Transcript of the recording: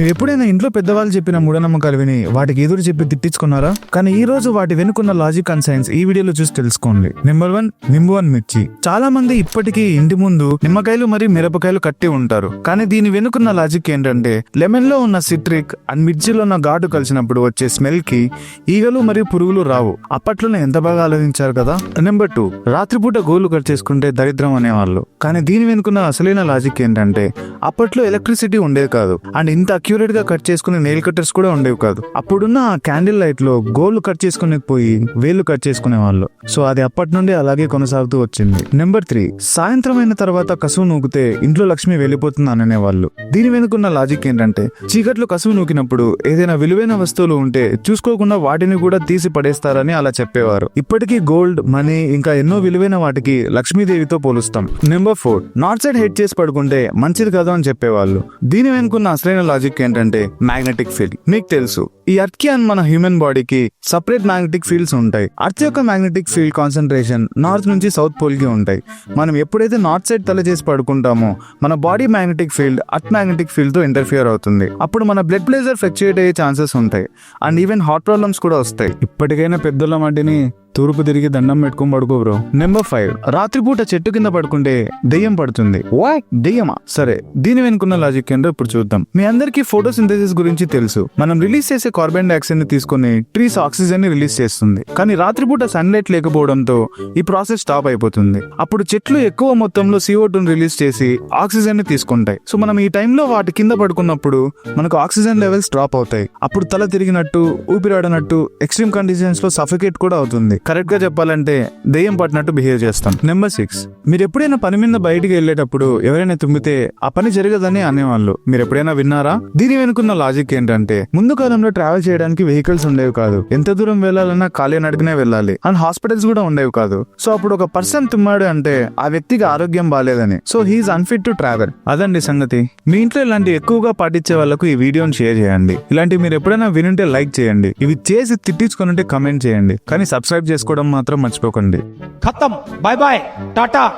మీరు ఎప్పుడైనా ఇంట్లో పెద్దవాళ్ళు చెప్పిన మూఢనమ్మకాలు విని వాటికి ఎదురు చెప్పి తిట్టించుకున్నారా? కానీ ఈ రోజు వాటి వెనుకున్న లాజిక్ అండ్ సైన్స్ ఈ వీడియోలో చూసి తెలుసుకోండి. నెంబర్ వన్ నింబు వన్ మిర్చి చాలా మంది ఇప్పటికీ ఇంటి ముందు నిమ్మకాయలు మరియు మిరపకాయలు కట్టి ఉంటారు. కానీ దీని వెనుకున్న లాజిక్ ఏంటంటే లెమన్లో ఉన్న సిట్రిక్ అండ్ మిర్చిలో ఉన్న ఘాటు కలిసినప్పుడు వచ్చే స్మెల్కి ఈగలు మరియు పురుగులు రావు. అప్పట్లోనే ఎంత బాగా ఆలోచించారు కదా? నెంబర్ టూ రాత్రిపూట గోలు కట్ చేసుకుంటే దరిద్రం అనేవాళ్ళు. కానీ దీని వెనుకున్న అసలైన లాజిక్ ఏంటంటే అప్పట్లో ఎలక్ట్రిసిటీ ఉండేది కాదు. అండ్ ఇంత అక్యురేట్గా కట్ చేసుకునే నెయిల్ కట్టర్స్ కూడా ఉండేవి కాదు. అప్పుడున్న ఆ క్యాండిల్ లైట్లో గోళ్ళు కట్ చేసుకునే పోయి వేళ్ళు కట్ చేసుకునే వాళ్ళు. సో అది అప్పటి నుండి అలాగే కొనసాగుతూ వచ్చింది. నెంబర్ త్రీ సాయంత్రం అయిన తర్వాత కసువు నూకితే ఇంట్లో లక్ష్మి వెళ్ళిపోతుంది అని అనేవాళ్ళు. దీని వెనుకున్న లాజిక్ ఏంటంటే చీకట్లో కసువు నూకినప్పుడు ఏదైనా విలువైన వస్తువులు ఉంటే చూసుకోకుండా వాటిని కూడా తీసి పడేస్తారని అలా చెప్పేవారు. ఇప్పటికీ గోల్డ్ మనీ ఇంకా ఎన్నో విలువైన వాటికి లక్ష్మీదేవితో పోలుస్తాం. Number four north side head చేసి పడుకుంటే మంచిది కాదు అని చెప్పేవాళ్ళు. దీని వెనుకున్న అసలైన లాజిక్ ఏంటంటే మ్యాగ్నెటిక్ ఫీల్డ్ మీకు తెలుసు ఈ అర్త్కి అండ్ మన హ్యూమన్ బాడీకి సపరేట్ మ్యాగ్నెటిక్ ఫీల్డ్స్ ఉంటాయి. అర్త్ యొక్క మ్యాగ్నెటిక్ ఫీల్డ్ కాన్సన్ట్రేషన్ నార్త్ నుంచి సౌత్ పోల్కి ఉంటాయి. మనం ఎప్పుడైతే నార్త్ సైడ్ తల చేసి పడుకుంటామో మన body magnetic field earth magnetic ఫీల్డ్తో interfere అవుతుంది. అప్పుడు మన బ్లడ్ ప్రెషర్ ఫ్లక్చుయేట్ అయ్యే ఛాన్సెస్ ఉంటాయి. అండ్ ఈవెన్ హార్ట్ ప్రాబ్లమ్స్ కూడా వస్తాయి. ఇప్పటికైనా పెద్దల వాటిని తూర్పు తిరిగి దండం పెట్టుకుని పడుకో బ్రో. నెంబర్ ఫైవ్ రాత్రిపూట చెట్టు కింద పడుకుంటే దెయ్యం పడుతుంది. వాయ్ దెయ్యమా? సరే దీని వెనుకున్న లాజిక్ ఏంటో ఇప్పుడు చూద్దాం. మీ అందరికీ ఫోటో సింథసిస్ గురించి తెలుసు. మనం రిలీజ్ చేసే కార్బన్ డైఆక్సైడ్ని తీసుకొని ట్రీస్ ఆక్సిజన్ని రిలీజ్ చేస్తుంది. కానీ రాత్రిపూట సన్లైట్ లేకపోవడంతో ఈ ప్రాసెస్ స్టాప్ అయిపోతుంది. అప్పుడు చెట్లు ఎక్కువ మొత్తంలో సిఓ టూని రిలీజ్ చేసి ఆక్సిజన్ని తీసుకుంటాయి. సో మనం ఈ టైంలో వాటి కింద పడుకున్నప్పుడు మనకు ఆక్సిజన్ లెవెల్స్ డ్రాప్ అవుతాయి. అప్పుడు తల తిరిగినట్టు ఊపిరాడనట్టు ఎక్స్ట్రీమ్ కండిషన్స్లో సఫికేట్ కూడా అవుతుంది. కరెక్ట్గా చెప్పాలంటే దెయ్యం పట్టినట్టు బిహేవ్ చేస్తాం. Number six. మీరు ఎప్పుడైనా పని మీద బయటికి వెళ్ళేటప్పుడు ఎవరైనా తుమ్మితే ఆ పని జరగదని అనేవాళ్ళు. మీరు ఎప్పుడైనా విన్నారా? దీని వెనుకున్న లాజిక్ ఏంటంటే ముందు కాలంలో ట్రావెల్ చేయడానికి వెహికల్స్ ఉండేవి కాదు. ఎంత దూరం వెళ్ళాలన్నా ఖాళీ నడికనే వెళ్ళాలి. అండ్ హాస్పిటల్స్ కూడా ఉండేవి కాదు. సో అప్పుడు ఒక పర్సన్ తుమ్మాడు అంటే ఆ వ్యక్తికి ఆరోగ్యం బాగాలేదని so he's unfit to travel. అదండి సంగతి. మీ ఇంట్లో ఇలాంటి ఎక్కువగా పాటించే వాళ్ళకు ఈ వీడియోని షేర్ చేయండి. ఇలాంటి మీరు ఎప్పుడైనా వినుంటే లైక్ చేయండి. ఇవి చేసి తిట్టించుకుని కమెంట్ చేయండి. కానీ సబ్స్క్రైబ్ చేసుకోవడం మాత్రం మర్చిపోకండి. ఖతం. Bye bye tata.